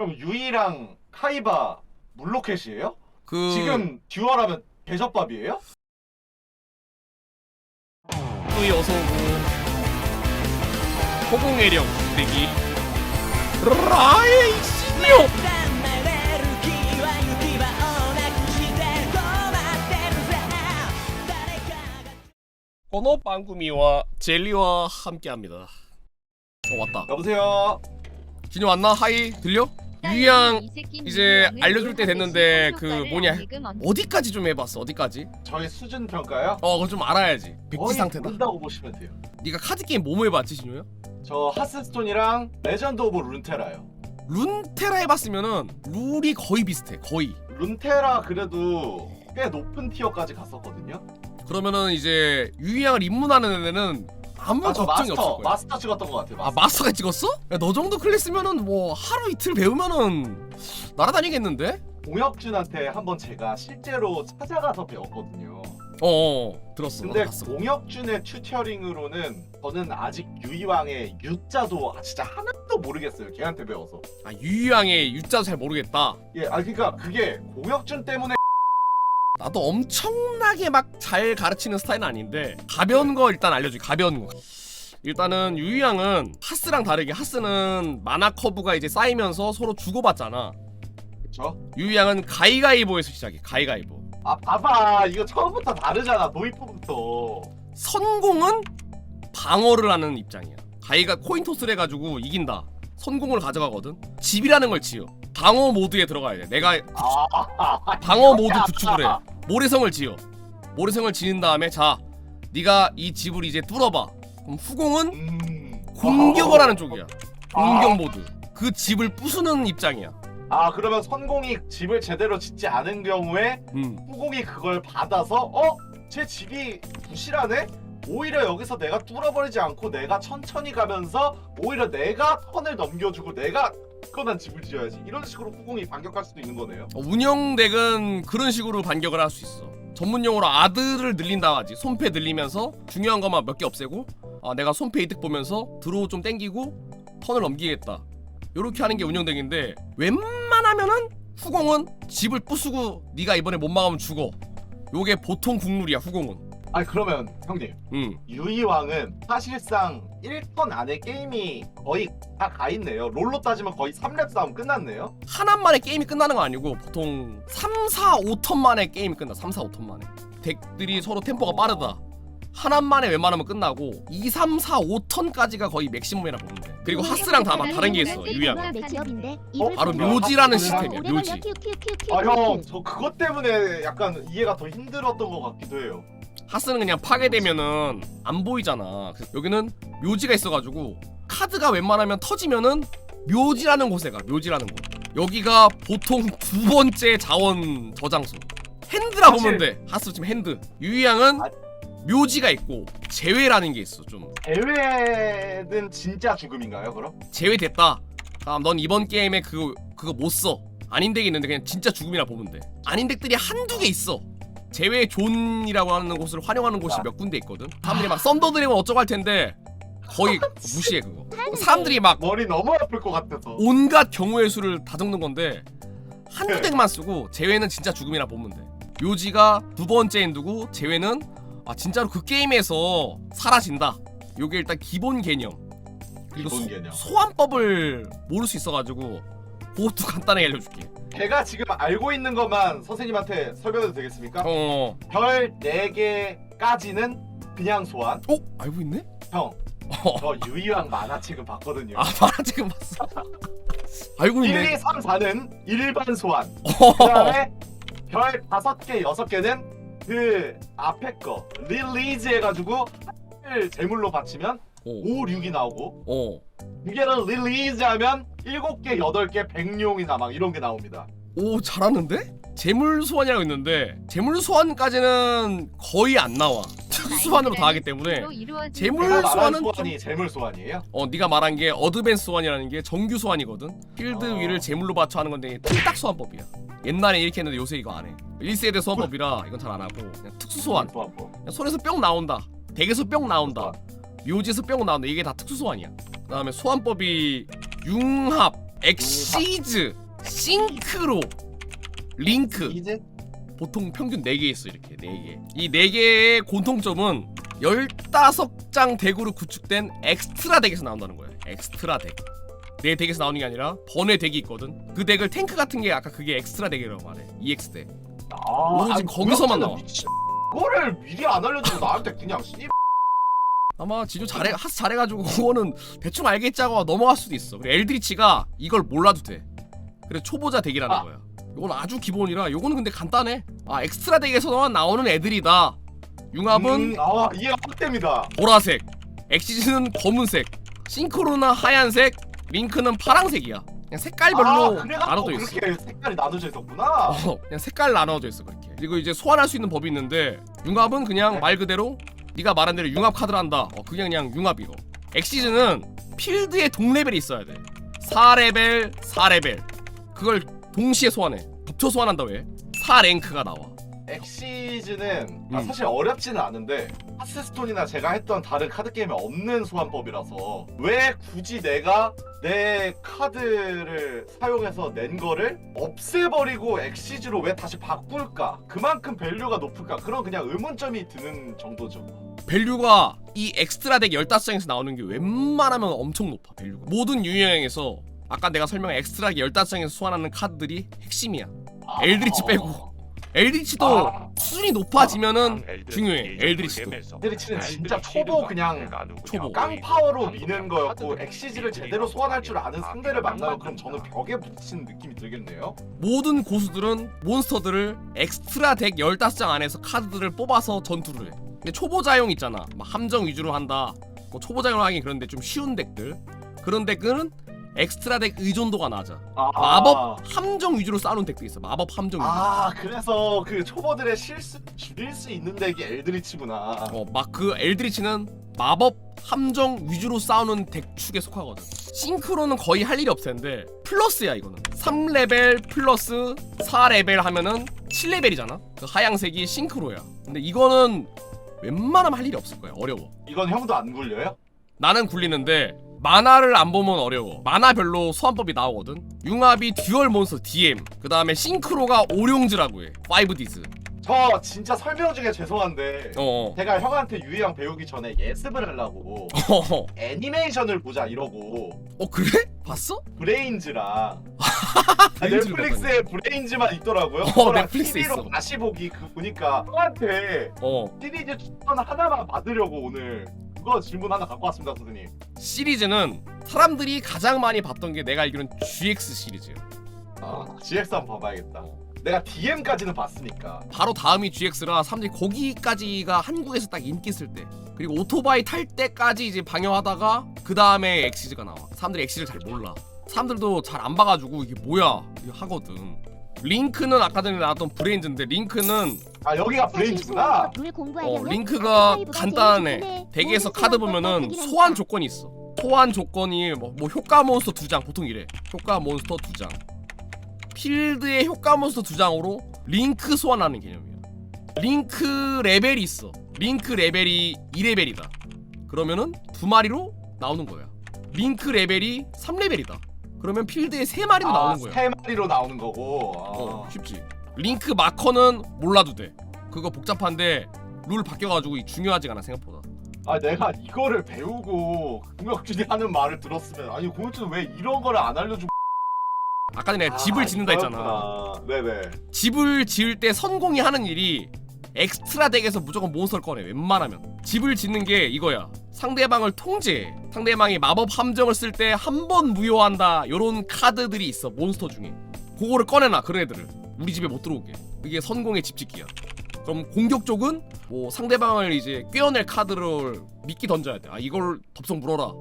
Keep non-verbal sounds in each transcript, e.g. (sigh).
그럼 유이랑 카이바 물로켓이에요? 그 지금 듀얼하면 개젖밥이에요? 또이 어서 오고 호공애령 대기 라이 시니어 離れる気は行き場をなくして止まってるぜ誰かが 번호 빵구미와 젤리와 함께합니다 어 왔다 여보세요. 진이 왔나? 하이 들려? 유양 이제 알려줄 때 됐는데 그 뭐냐 어디까지 좀 해봤어 어디까지? 저희 수준 평가요? 어 그걸 좀 알아야지 백지 거의 상태다 모른다고 보시면 돼요. 네가 카드 게임 뭐뭐 해봤지 진호야? 저 하스스톤이랑 레전드 오브 룬테라요. 룬테라 해봤으면은 룰이 거의 비슷해 거의 룬테라 그래도 꽤 높은 티어까지 갔었거든요. 그러면은 이제 유양을 입문하는 애는 아무 아, 저 걱정이 마스터 없을 거야 마스터 찍었던 것 같아요. 아 마스터. 마스터가 찍었어? 야, 너 정도 클래스면은 뭐 하루 이틀 배우면은 날아다니겠는데? 공혁준한테 한번 제가 실제로 찾아가서 배웠거든요. 어, 어 들었어 근데 나도 봤어 공혁준의 튜터링으로는 저는 아직 유이왕의 유자도 아, 진짜 하나도 모르겠어요. 걔한테 배워서. 아 유양의 유자도 잘 모르겠다 예, 아 그러니까 그게 공혁준 때문에 나도 엄청나게 막 잘 가르치는 스타일은 아닌데 가벼운 거 일단 알려줄게 가벼운 거 일단은 유양은 하스랑 다르게 하스는 마나 커브가 이제 쌓이면서 서로 주고받잖아 저? 유양은 가위가위보에서 시작해 가위가위보 아 봐봐 이거 처음부터 다르잖아 도입부부터. 선공은 방어를 하는 입장이야. 가이가 코인 토스를 해가지고 이긴다. 선공을 가져가거든. 집이라는 걸 지어. 방어 모드에 들어가야 돼. 내가 아, 방어 모드 구축을 해. 모래성을 지어. 모래성을 지은 다음에 자, 네가 이 집을 이제 뚫어봐. 그럼 후공은 음. 공격을 하는 쪽이야. 아. 공격 모드. 그 집을 부수는 입장이야. 아 그러면 선공이 집을 제대로 짓지 않은 경우에 음. 후공이 그걸 받아서 어? 제 집이 부실하네? 오히려 여기서 내가 뚫어버리지 않고 내가 천천히 가면서 오히려 내가 턴을 넘겨주고 내가 굳건한 집을 지어야지 이런 식으로 후공이 반격할 수도 있는 거네요 어, 운영덱은 그런 식으로 반격을 할 수 있어. 전문 용어로 아드를 늘린다 하지. 손패 늘리면서 중요한 것만 몇 개 없애고 아 내가 손패 이득 보면서 드로우 좀 땡기고 턴을 넘기겠다. 요렇게 하는 게 운영덱인데 웬만하면은 후공은 집을 부수고 네가 이번에 못 막으면 죽어. 요게 보통 국룰이야 후공은. 아니 그러면 형님. 음. 유이왕은 사실상 1턴 안에 게임이 거의 다 가 있네요. 롤로 따지면 거의 3렙 싸움 끝났네요. 하나 만에 게임이 끝나는 거 아니고 보통 3, 4, 5턴 만에 게임이 끝나. 3, 4, 5턴 만에. 덱들이 서로 템포가 빠르다. 하나 만에 웬만하면 끝나고 2, 3, 4, 5턴까지가 거의 맥시멈이라 보면 돼 그리고 하스랑 다막 다른 게 있어 유양 어? 바로 묘지라는 하스 시스템이야 묘지. 아형저 그것 때문에 약간 이해가 더 힘들었던 것 같기도 해요 하스는 그냥 파괴되면은 안 보이잖아 여기는 묘지가 있어가지고 카드가 웬만하면 터지면은 묘지라는 곳에 가 묘지라는 곳 여기가 보통 두 번째 자원 저장소 핸드라 사실- 보면 돼 하스 지금 핸드 유이양은 아- 묘지가 있고 제외라는 게 있어 좀 대회는 진짜 죽음인가요 그럼? 제외됐다 아, 넌 이번 게임에 그거 그거 못 써. 아닌 덱이 있는데 그냥 진짜 죽음이라 보면 돼. 아닌 덱들이 한두 개 있어. 제외 존이라고 하는 곳을 활용하는 곳이 아. 몇 군데 있거든. 사람들이 막 썬더 드래곤 어쩌고 할 텐데 거의 (laughs) 무시해 그거. 사람들이 막 머리 너무 아플 것 같아서 온갖 경우의 수를 다 적는 건데 한두 덱만 쓰고 제외는 진짜 죽음이라 보면 돼. 묘지가 두 번째 엔드고 제외는 아 진짜로 그 게임에서 사라진다. 요게 일단 기본 개념. 그리고 기본 소, 개념. 소환법을 모를 수 있어가지고 그것도 간단하게 알려줄게. 제가 지금 알고 있는 것만 선생님한테 설명해도 되겠습니까? 어, 별 4개까지는 그냥 소환 어 알고 있네? 형, 어. 저 유이왕 만화책은 봤거든요 아 지금 봤어. 알고 1, 있네. 2, 3, 4는 일반 소환 어. 그 다음에 별 5개, 6개는 그 앞에 거 릴리즈 해가지고 를 제물로 바치면 오, 5, 6이 나오고 어, 두 개를 릴리즈 하면 7개, 8개, 백룡이나 막 이런 게 나옵니다 오 잘하는데? 재물 소환이라고 있는데 재물 소환까지는 거의 안 나와. 특수 소환으로 다 하기 때문에 재물 제가 말한 소환은 소환이 재물 소환이에요? 어 네가 말한 게 어드밴스 소환이라는 게 정규 소환이거든. 필드 어. 위를 재물로 받쳐 하는 건데 틀딱 소환법이야. 옛날에 이렇게 했는데 요새 이거 안 해. 1세대 소환법이라 이건 잘 안 하고 그냥 특수 소환. 소환법 그냥 손에서 뿅 나온다. 덱에서 뿅 나온다. 묘지에서 뿅 나온다. 이게 다 특수 소환이야. 그 다음에 소환법이 융합, 엑시즈 싱크로 링크. 이제 보통 평균 4개 있어 이렇게. 4개. 이 4개의 공통점은 15장 덱으로 구축된 엑스트라 덱에서 나온다는 거야. 엑스트라 덱내 덱에서 나오는 게 아니라 번외 덱이 있거든. 그 덱을 탱크 같은 게 아까 그게 엑스트라 덱이라고 말해. EX 덱. 아, 오로지 거기서만 나와. 그거를 미리 안 알려주고 나한테 그냥 씨 아마 지조 잘해 하스 잘해가지고 (laughs) 그거는 대충 알겠지 하고 넘어갈 수도 있어 그래 엘드리치가 이걸 몰라도 돼 그래 초보자 덱이라는 아. 거야 이건 아주 기본이라 요거는 근데 간단해 아 엑스트라 덱에서만 나오는 애들이다 융합은 음, 아 이해가 확 됩니다 보라색, 엑시즈는 검은색, 싱크로는 하얀색, 링크는 파랑색이야. 그냥 색깔별로 아, 나눠져 있어. 그렇게 색깔이 나눠져 있었구나 어, 그냥 색깔 나눠져 있어 그렇게. 그리고 이제 소환할 수 있는 법이 있는데 융합은 그냥 네. 말 그대로 네가 말한 대로 융합 카드를 한다. 어, 그게 그냥 융합이고. 엑시즈는 필드에 동레벨이 있어야 돼. 4레벨, 4레벨. 그걸 동시에 소환해. 붙여 소환한다 왜? 4랭크가 나와. 엑시즈는 아, 음. 사실 어렵지는 않은데 하스스톤이나 제가 했던 다른 카드 게임에 없는 소환법이라서 왜 굳이 내가 내 카드를 사용해서 낸 거를 없애버리고 엑시즈로 왜 다시 바꿀까? 그만큼 밸류가 높을까? 그런 그냥 의문점이 드는 정도죠. 밸류가 이 엑스트라 덱 15장에서 나오는 게 웬만하면 엄청 높아 밸류가 모든 유형에서 아까 내가 설명한 엑스트라 덱 15장에서 소환하는 카드들이 핵심이야 엘드리치 빼고 엘드리치도 아. 수준이 높아지면은 중요해 엘드리치도. 엘드리치는 진짜 초보 그냥 초보. 깡파워로 미는 거였고 엑시즈를 제대로 소환할 줄 아는 상대를 만나면 그럼 저는 벽에 부딪히는 느낌이 들겠네요. 모든 고수들은 몬스터들을 엑스트라 덱 15장 안에서 카드들을 뽑아서 전투를 해. 근데 초보자용 있잖아. 막 함정 위주로 한다. 뭐 초보자용 하긴 그런데 좀 쉬운 덱들. 그런 덱은 엑스트라 덱 의존도가 낮아 아, 마법 함정 위주로 쌓아놓은 덱도 있어 마법 함정 위주로 아 그래서 그 초보들의 실수 줄일 수 있는 덱이 엘드리치구나. 어, 막 그 엘드리치는 마법 함정 위주로 싸우는 덱 축에 속하거든. 싱크로는 거의 할 일이 없을 텐데 플러스야 이거는. 3레벨 플러스 4레벨 하면은 7레벨이잖아. 그 하양색이 싱크로야. 근데 이거는 웬만하면 할 일이 없을 거야. 어려워. 이건 형도 안 굴려요? 나는 굴리는데 만화를 안 보면 어려워. 만화별로 소환법이 나오거든. 융합이 듀얼 몬스터 DM. 그 다음에 싱크로가 오룡즈라고 해. 5디즈. 저 진짜 설명 중에 죄송한데 어. 제가 형한테 유희양 배우기 전에 예습을 하려고 (laughs) 어. 애니메이션을 보자 이러고 어 그래? 봤어? 브레인즈랑 (laughs) 브레인즈를 넷플릭스에 브레인즈만 있더라고요. 어, 그거랑 넷플릭스에 TV로 있어. 다시 보기 그 보니까 형한테 어. 시리즈 추천 하나만 받으려고 오늘 그거 질문 하나 갖고 왔습니다 선생님. 시리즈는 사람들이 가장 많이 봤던 게 내가 알기로는 GX 시리즈야. 아, GX 한번 봐봐야겠다. 내가 DM까지는 봤으니까. 바로 다음이 GX라 사람들이 거기까지가 한국에서 딱 인기 있을 때. 그리고 오토바이 탈 때까지 이제 방영하다가 그 다음에 엑시즈가 나와. 사람들이 엑시즈를 잘 몰라. 사람들도 잘 안 봐가지고 이게 뭐야 이거 하거든. 링크는 아까 전에 나왔던 브레인즈인데 링크는 아 여기가 브레인즈구나. 어, 링크가 간단해. 덱에서 카드 보면은 소환 조건이 있어. 소환 조건이 뭐, 뭐 효과 몬스터 두 장 보통 이래. 효과 몬스터 두 장. 필드의 효과 몬스터 두 장으로 링크 소환하는 개념이야. 링크 레벨이 있어. 링크 레벨이 2레벨이다. 그러면은 두 마리로 나오는 거야. 링크 레벨이 3레벨이다. 그러면 필드에 세 마리로 아, 나오는 거야. 세 마리로 나오는 거고. 아. 어, 쉽지. 링크 마커는 몰라도 돼. 그거 복잡한데 룰 바뀌어가지고 이 중요하지가 않아 생각보다. 아 내가 이거를 배우고 공혁준이 하는 말을 들었으면 아니 공혁준은 왜 이런 거를 안 알려주고 아까 전에 집을 짓는다 했잖아. 이거였구나. 네네. 집을 지을 때 선공이 하는 일이 엑스트라 덱에서 무조건 몬스터를 꺼내 웬만하면. 집을 짓는 게 이거야. 상대방을 통제해 상대방이 마법 함정을 쓸 때 한 번 무효한다. 요런 카드들이 있어 몬스터 중에. 그거를 꺼내놔 그런 애들을. 우리 집에 못 들어오게. 이게 선공의 집 짓기야. 그럼 공격 쪽은 뭐 상대방을 이제 꿰어낼 카드를 미끼 던져야 돼아 이걸 덥석 물어라.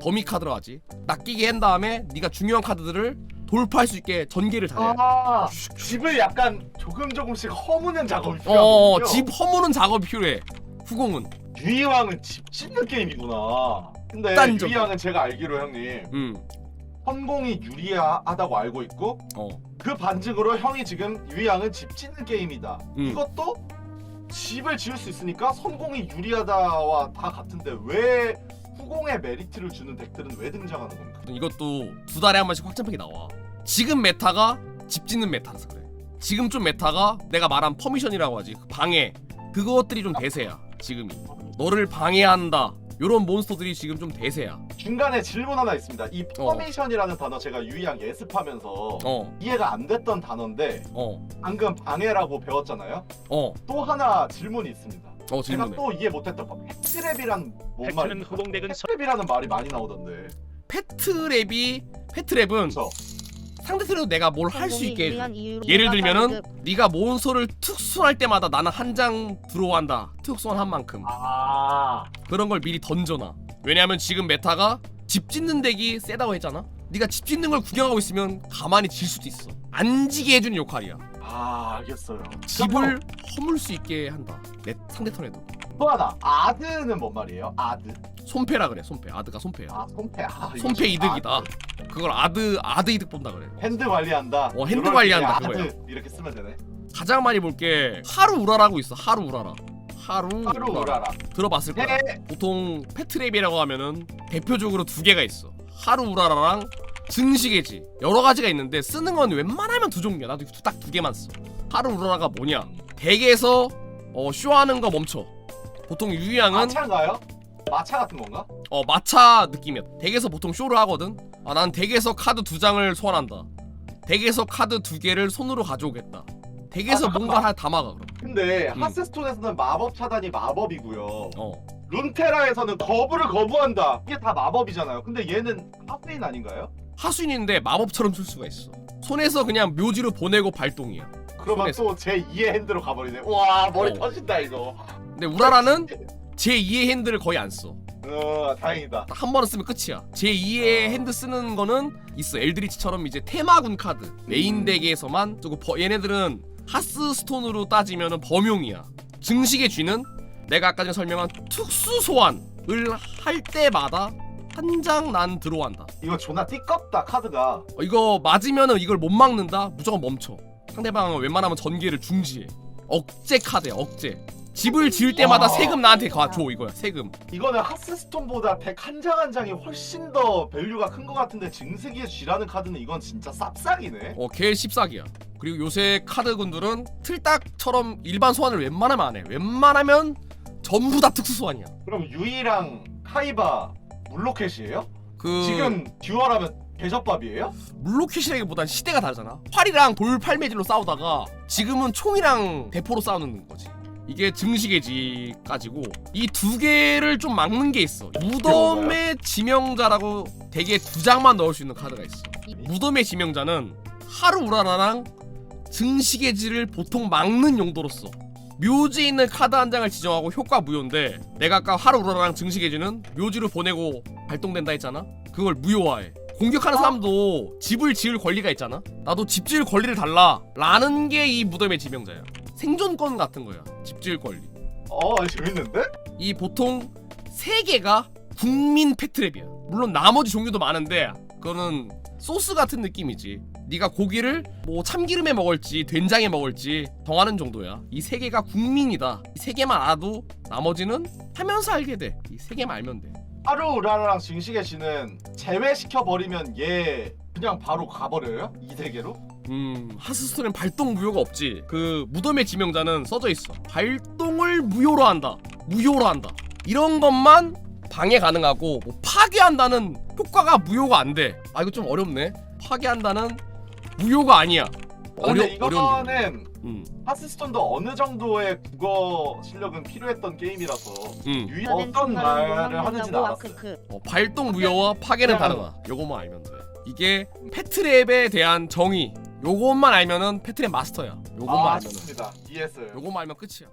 더미 카드로 하지. 낚이게 한 다음에 네가 중요한 카드들을 돌파할 수 있게 전개를 잘해 아 집을 약간 조금 조금씩 허무는 작업이 어, 필요하거든요. 집 허무는 작업이 필요해. 후공은. 유이왕은 집 짓는 게임이구나. 근데. 유이왕은 제가 알기로 형님 음. 선공이 유리하다고 알고 있고 어. 그 반증으로 형이 지금 유이왕은 집 짓는 게임이다. 음. 이것도 집을 지을 수 있으니까 선공이 유리하다와 다 같은데 왜 후공의 메리트를 주는 덱들은 왜 등장하는 겁니까? 이것도 두 달에 한 번씩 확장팩이 나와. 지금 메타가 집 짓는 메타라서 그래. 지금 좀 메타가 내가 말한 퍼미션이라고 하지. 그 방해. 그것들이 좀 대세야. 지금이. 너를 방해한다. 요런 몬스터들이 지금 좀 대세야. 중간에 질문 하나 있습니다. 이 어. 퍼미션이라는 단어 제가 유의양 예습하면서 어, 이해가 안 됐던 단어인데 어, 방금 방해라고 배웠잖아요. 어, 또 하나 질문이 있습니다. 어 제가 질문해. 또 이해 못했던 거 팩트랩이란 뭔 팩트는 말입니까? 후공덱은 서- 팩트랩이라는 말이 많이 나오던데. 패트랩이 패트랩은 그렇죠. 상대편으로 내가 뭘 할 수 있게 해줘. 예를 들면은 그 네가 몬스터를 특수할 때마다 나는 한 장 들어간다. 특수한 한 만큼. 아, 그런 걸 미리 던져놔. 왜냐하면 지금 메타가 집 짓는 덱이 세다고 했잖아. 네가 집 짓는 걸 구경하고 있으면 가만히 질 수도 있어. 안 지게 해주는 역할이야. 아 알겠어요. 집을 허물 수 있게 한다. 내 상대 턴에도. 또 하나 아드는 뭔 말이에요? 아드. 손패라 그래. 손패. 아드가 손패야. 아 손패. 아, 이거 손패 좀 이득이다. 아드. 그걸 아드 아드 이득 본다 그래. 핸드 관리한다. 어, 핸드 이럴 때 관리한다, 아드 그거야. 이렇게 쓰면 되네. 가장 많이 볼 게 하루 우라라고 있어. 하루 우라라. 하루, 하루 우라라. 우라라. 들어봤을 거야. 네. 보통 패트랩이라고 하면은 대표적으로 두 개가 있어. 하루 우라라랑 증식의지. 여러 가지가 있는데 쓰는 건 웬만하면 두 종류야. 나도 딱 두 개만 써. 하루 우라라가 뭐냐? 덱에서 어, 쇼하는 거 멈춰. 보통 유희양은 마차인가요? 마차 같은 건가? 어 마차 느낌이야. 덱에서 보통 쇼를 하거든. 아, 난 덱에서 카드 두 장을 소환한다. 덱에서 카드 두 개를 손으로 가져오겠다. 덱에서 아, 뭔가 하 담아가 그럼. 근데 음. 하스스톤에서는 마법 차단이 마법이고요. 어. 룬테라에서는 거부를 거부한다. 이게 다 마법이잖아요. 근데 얘는 하스인 아닌가요? 하수인인데 마법처럼 쓸 수가 있어. 손에서 그냥 묘지로 보내고 발동이야. 그러면 손에서. 또 제 2의 핸드로 가버리네. 와 머리 어. 터진다 이거. 근데 우라라는 제 2의 핸드를 거의 안 써. 어 다행이다. 한 번은 쓰면 끝이야. 제 2의 핸드 쓰는 거는 있어. 엘드리치처럼 이제 테마군 카드 메인 덱에서만 쓰고 버- 얘네들은 하스 스톤으로 따지면은 범용이야. 증식의 쥐는 내가 아까 전에 설명한 특수 소환을 할 때마다 한 장 난 들어간다. 이거 존나 띠껍다 카드가. 어, 이거 맞으면은 이걸 못 막는다. 무조건 멈춰. 상대방은 웬만하면 전개를 중지해. 억제 카드야. 억제. 집을 지을 때마다 와. 세금 나한테 가 줘 이거야. 세금. 이거는 하스스톤보다 덱 한 장 한 장이 훨씬 더 밸류가 큰 것 같은데 증세기의 쥐라는 카드는 이건 진짜 쌉싸기네. 어, 개 씹삭이야. 그리고 요새 카드군들은 틀딱처럼 일반 소환을 웬만하면 안 해. 웬만하면 전부 다 특수 소환이야. 그럼 유이랑 카이바 물로켓이에요? 그 지금 듀얼하면 개젖밥이에요? 물로켓이라기보단 시대가 다르잖아. 활이랑 돌 팔매질로 싸우다가 지금은 총이랑 대포로 싸우는 거지. 이게 증식의지까지고 이 두 개를 좀 막는 게 있어. 무덤의 지명자라고 대개 두 장만 넣을 수 있는 카드가 있어. 무덤의 지명자는 하루 우라라랑 증식의지를 보통 막는 용도로서 묘지에 있는 카드 한 장을 지정하고 효과 무효인데 내가 아까 하루 우라라랑 증식의지는 묘지로 보내고 발동된다 했잖아? 그걸 무효화해. 공격하는 사람도 집을 지을 권리가 있잖아? 나도 집 지을 권리를 달라 라는 게 이 무덤의 지명자야. 생존권 같은 거야 집 지을 권리. 어 재밌는데? 이 보통 세 개가 국민 패트랩이야. 물론 나머지 종류도 많은데 그거는 소스 같은 느낌이지. 네가 고기를 뭐 참기름에 먹을지 된장에 먹을지 정하는 정도야. 이 세 개가 국민이다. 이 세 개만 알아도 나머지는 하면서 알게 돼. 이 세 개만 알면 돼. 하루 우라랑 징식의 씨는 제외시켜 버리면 얘 그냥 바로 가버려요? 이 세계로? 음 하스스톤엔 발동 무효가 없지. 그 무덤의 지명자는 써져 있어. 발동을 무효로 한다. 무효로 한다. 이런 것만 방해 가능하고 뭐 파괴한다는 효과가 무효가 안 돼. 아 이거 좀 어렵네. 파괴한다는 무효가 아니야. 어려 근데 어려운. 이거는 음, 하스스톤도 어느 정도의 국어 실력은 필요했던 게임이라서 음. 유이 나는 어떤 말을 뭐 알았어요. 크크. 어, 발동 무효와 파괴는 다르다. 요것만 알면 돼. 이게 패트랩에 대한 정의. 요것만 알면은 패트랩 마스터야. 요것만 아 알면은. 좋습니다. 이해했어요. 요것만 알면 끝이야.